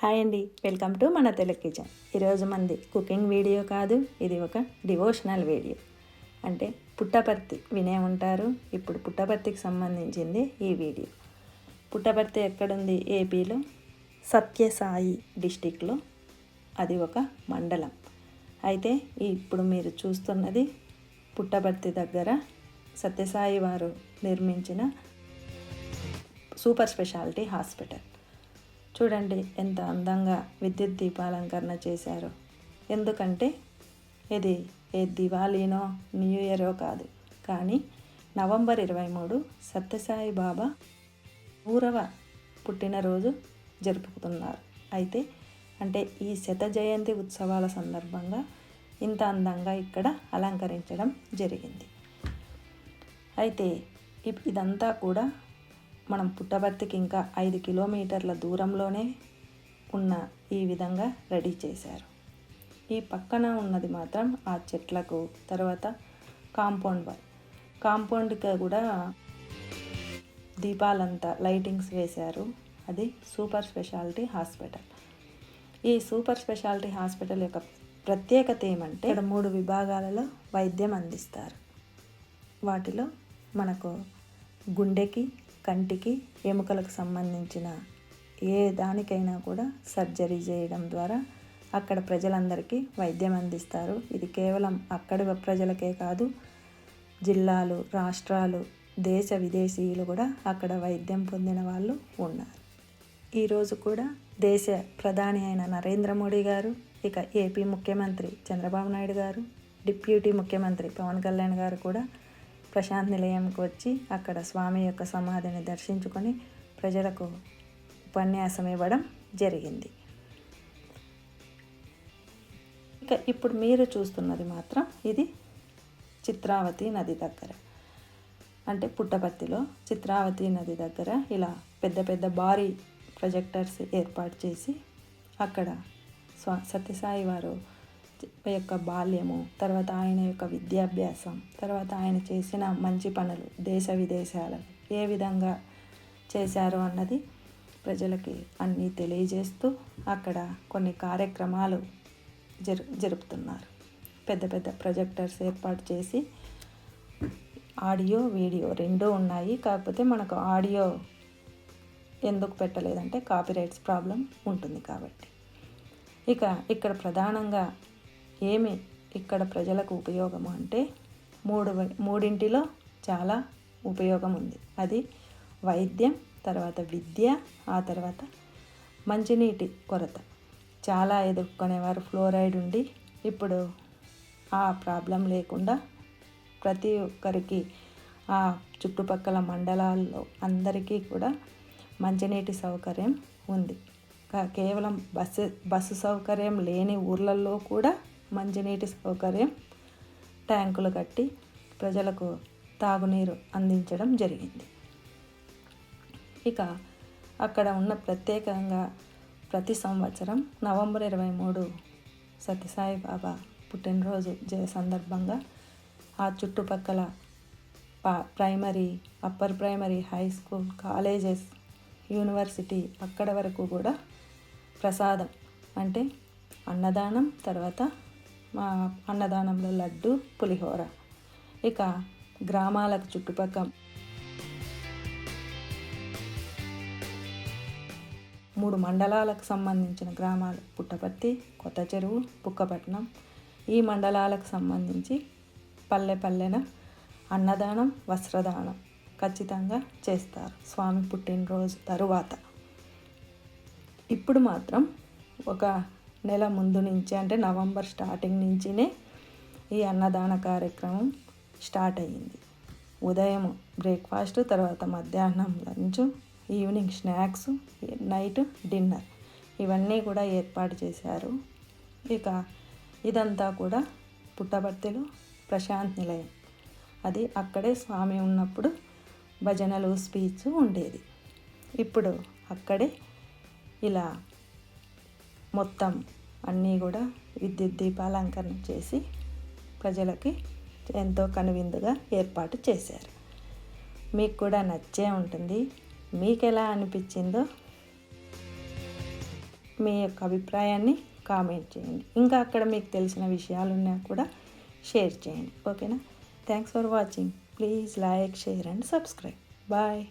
Hi అండి welcome to మన Telugu kitchen. ఈరోజు మంది కుకింగ్ వీడియో కాదు ఇది ఒక డివోషనల్ వీడియో. అంటే పుట్టపర్తి వినే ఉంటారు ఇప్పుడు పుట్టపర్తికి సంబంధించింది ఈ వీడియో. పుట్టపర్తి ఎక్కడుంది? ఏపీలో సత్యసాయి డిస్టిక్లో అది ఒక మండలం. అయితే ఇప్పుడు మీరు చూస్తున్నది పుట్టపర్తి దగ్గర సత్యసాయి వారు నిర్మించిన సూపర్ స్పెషాలిటీ హాస్పిటల్. చూడండి ఎంత అందంగా విద్యుత్ దీపాలంకరణ చేశారు. ఎందుకంటే ఇది ఏ దివాళీనో న్యూ ఇయరో కాదు. కానీ నవంబర్ ఇరవై మూడు సత్యసాయి బాబా ఊరవ పుట్టినరోజు జరుపుకుతున్నారు. అయితే అంటే ఈ శత జయంతి ఉత్సవాల సందర్భంగా ఇంత అందంగా ఇక్కడ అలంకరించడం జరిగింది. అయితే ఇదంతా కూడా మనం పుట్టబర్తికి ఇంకా ఐదు కిలోమీటర్ల దూరంలోనే ఉన్న ఈ విధంగా రెడీ చేశారు. ఈ పక్కన ఉన్నది మాత్రం ఆ చెట్లకు తర్వాత కాంపౌండ్ వాల్ కాంపౌండ్కి కూడా దీపాలంతా లైటింగ్స్ వేశారు. అది సూపర్ స్పెషాలిటీ హాస్పిటల్. ఈ సూపర్ స్పెషాలిటీ హాస్పిటల్ యొక్క ప్రత్యేకత ఏమంటే ఇక్కడ మూడు విభాగాలలో వైద్యం అందిస్తారు. వాటిలో మనకు గుండెకి కంటికి ఎముకలకు సంబంధించిన ఏ దానికైనా కూడా సర్జరీ చేయడం ద్వారా అక్కడ ప్రజలందరికీ వైద్యం అందిస్తారు. ఇది కేవలం అక్కడి ప్రజలకే కాదు జిల్లాలు రాష్ట్రాలు దేశ విదేశీయులు కూడా అక్కడ వైద్యం పొందిన వాళ్ళు ఉన్నారు. ఈరోజు కూడా దేశ ప్రధాని అయిన నరేంద్ర మోడీ గారు ఇక ఏపీ ముఖ్యమంత్రి చంద్రబాబు నాయుడు గారు డిప్యూటీ ముఖ్యమంత్రి పవన్ కళ్యాణ్ గారు కూడా ప్రశాంత్ నిలయంకి వచ్చి అక్కడ స్వామి యొక్క సమాధిని దర్శించుకొని ప్రజలకు ఉపన్యాసం ఇవ్వడం జరిగింది. ఇక ఇప్పుడు మీరు చూస్తున్నది మాత్రం ఇది చిత్రావతి నది దగ్గర. అంటే పుట్టపర్తిలో చిత్రావతి నది దగ్గర ఇలా పెద్ద పెద్ద భారీ ప్రొజెక్టర్స్ ఏర్పాటు చేసి అక్కడ స్వా సత్యసాయి వారు యొక్క బాల్యము తర్వాత ఆయన యొక్క విద్యాభ్యాసం తర్వాత ఆయన చేసిన మంచి పనులు దేశ విదేశాలు ఏ విధంగా చేశారు అన్నది ప్రజలకి అన్నీ తెలియజేస్తూ అక్కడ కొన్ని కార్యక్రమాలు జరు జరుపుతున్నారు. పెద్ద పెద్ద ప్రొజెక్టర్స్ ఏర్పాటు చేసి ఆడియో వీడియో రెండూ ఉన్నాయి. కాకపోతే మనకు ఆడియో ఎందుకు పెట్టలేదంటే కాపీరైట్స్ ప్రాబ్లం ఉంటుంది కాబట్టి. ఇక ఇక్కడ ప్రధానంగా ఏమి ఇక్కడ ప్రజలకు ఉపయోగము అంటే మూడు మూడింటిలో చాలా ఉపయోగం ఉంది. అది వైద్యం తర్వాత విద్య ఆ తర్వాత మంచినీటి కొరత. చాలా ఎదుర్కొనేవారు ఫ్లోరైడ్ ఉండి. ఇప్పుడు ఆ ప్రాబ్లం లేకుండా ప్రతి ఒక్కరికి ఆ చుట్టుపక్కల మండలాల్లో అందరికీ కూడా మంచినీటి సౌకర్యం ఉంది. కేవలం బస్సు బస్సు సౌకర్యం లేని ఊర్లలో కూడా మంచినీటి సౌకర్యం ట్యాంకులు కట్టి ప్రజలకు తాగునీరు అందించడం జరిగింది. ఇక అక్కడ ఉన్న ప్రత్యేకంగా ప్రతి సంవత్సరం నవంబర్ ఇరవై మూడు సత్యసాయి బాబా పుట్టినరోజు జయ సందర్భంగా ఆ చుట్టుపక్కల primary upper primary high school colleges university అక్కడ వరకు కూడా ప్రసాదం అంటే అన్నదానం తర్వాత మా అన్నదానంలో లడ్డు పులిహోర. ఇక గ్రామాలకు చుట్టుపక్కల మూడు మండలాలకు సంబంధించిన గ్రామాలు. పుట్టపర్తి కొత్త చెరువు పుక్కపట్నం ఈ మండలాలకు సంబంధించి పల్లె పల్లెన అన్నదానం వస్త్రదానం ఖచ్చితంగా చేస్తారు. స్వామి పుట్టినరోజు తరువాత. ఇప్పుడు మాత్రం ఒక నెల ముందు నుంచి అంటే నవంబర్ స్టార్టింగ్ నుంచినే ఈ అన్నదాన కార్యక్రమం స్టార్ట్ అయ్యింది. ఉదయం బ్రేక్ఫాస్ట్ తర్వాత మధ్యాహ్నం lunch evening snacks night dinner. ఇవన్నీ కూడా ఏర్పాటు చేశారు. ఇక ఇదంతా కూడా పుట్టబర్తిలో ప్రశాంత్ నిలయం. అది అక్కడే స్వామి ఉన్నప్పుడు భజనలు స్పీచ్ ఉండేది. ఇప్పుడు అక్కడే ఇలా మొత్తం అన్నీ కూడా విద్యుత్ దీపాలంకరణ చేసి ప్రజలకి ఎంతో కనువిందుగా ఏర్పాటు చేశారు. మీకు కూడా నచ్చే ఉంటుంది. మీకు ఎలా అనిపించిందో మీ యొక్క అభిప్రాయాన్ని కామెంట్ చేయండి. ఇంకా అక్కడ మీకు తెలిసిన విషయాలున్నా కూడా షేర్ చేయండి. ఓకేనా? Thanks for watching. Please like share and subscribe. Bye.